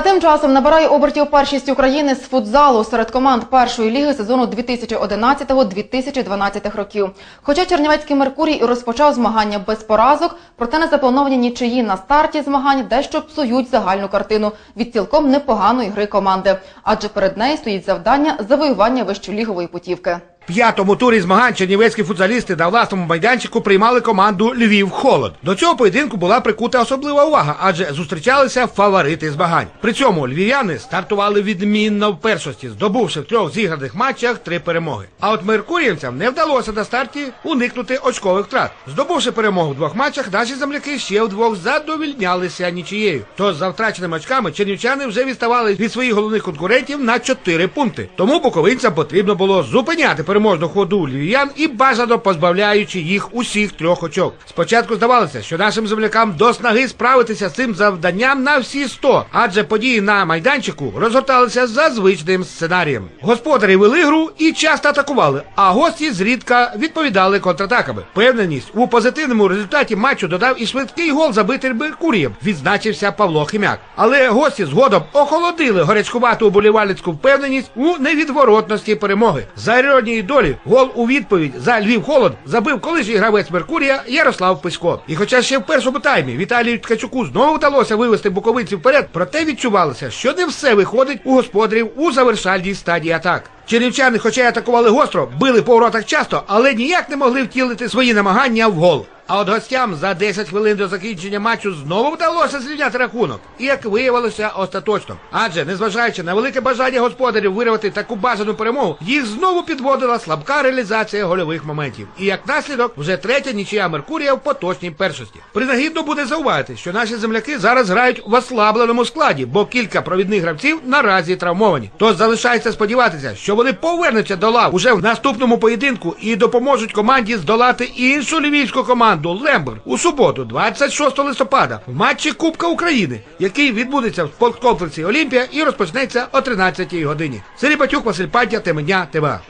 А тим часом набирає обертів першість України з футзалу серед команд першої ліги сезону 2011-2012 років. Хоча Чернівецький Меркурій і розпочав змагання без поразок, проте незаплановані нічиї на старті змагань дещо псують загальну картину від цілком непоганої гри команди, адже перед нею стоїть завдання завоювання вищолігової путівки. П'ятому турі змагань чернівецькі футзалісти на власному майданчику приймали команду Львів Холод. До цього поєдинку була прикута особлива увага, адже зустрічалися фаворити змагань. При цьому львів'яни стартували відмінно в першості, здобувши в трьох зіграних матчах три перемоги. А от меркуріївцям не вдалося на старті уникнути очкових втрат. Здобувши перемогу в двох матчах, наші земляки ще вдвох задовільнялися нічією. Тож за втраченими очками чернівчани вже відставали від своїх головних конкурентів на 4 пункти. Тому буковинцям потрібно було зупиняти переможну ходу львів'ян і бажано позбавляючи їх усіх трьох очок. Спочатку здавалося, що нашим землякам до снаги справитися з цим завданням на всі 100, адже події на майданчику розгорталися за звичним сценарієм. Господарі вели гру і часто атакували, а гості зрідка відповідали контратаками. Певненість у позитивному результаті матчу додав і швидкий гол забитий Меркурієм. Відзначився Павло Химяк. Але гості згодом охолодили горячкувату уболівальницьку впевненість у невідворотності перемоги. За іронією долі гол у відповідь за Львів Холод забив колишній гравець Меркурія Ярослав Писько. І хоча ще в першому таймі Віталію Ткачуку знову вдалося вивести буковинців вперед, проте відчувалося, що не все виходить у господарів у завершальній стадії атак. Чернівчани, хоча й атакували гостро, били по воротах часто, але ніяк не могли втілити свої намагання в гол. А от гостям за 10 хвилин до закінчення матчу знову вдалося зрівняти рахунок. І як виявилося, остаточно. Адже, незважаючи на велике бажання господарів вирвати таку бажану перемогу, їх знову підводила слабка реалізація гольових моментів. І як наслідок, вже третя нічия Меркурія в поточній першості. Принагідно буде зауважити, що наші земляки зараз грають в ослабленому складі, бо кілька провідних гравців наразі травмовані. Тож залишається сподіватися, що вони повернуться до лав уже в наступному поєдинку і допоможуть команді здолати іншу львівську команду Лембер у суботу, 26 листопада, в матчі Кубка України, який відбудеться в спорткомплексі Олімпія і розпочнеться о 13 годині. Сергій Батюк, Василь Пантя, Теменя, ТВА.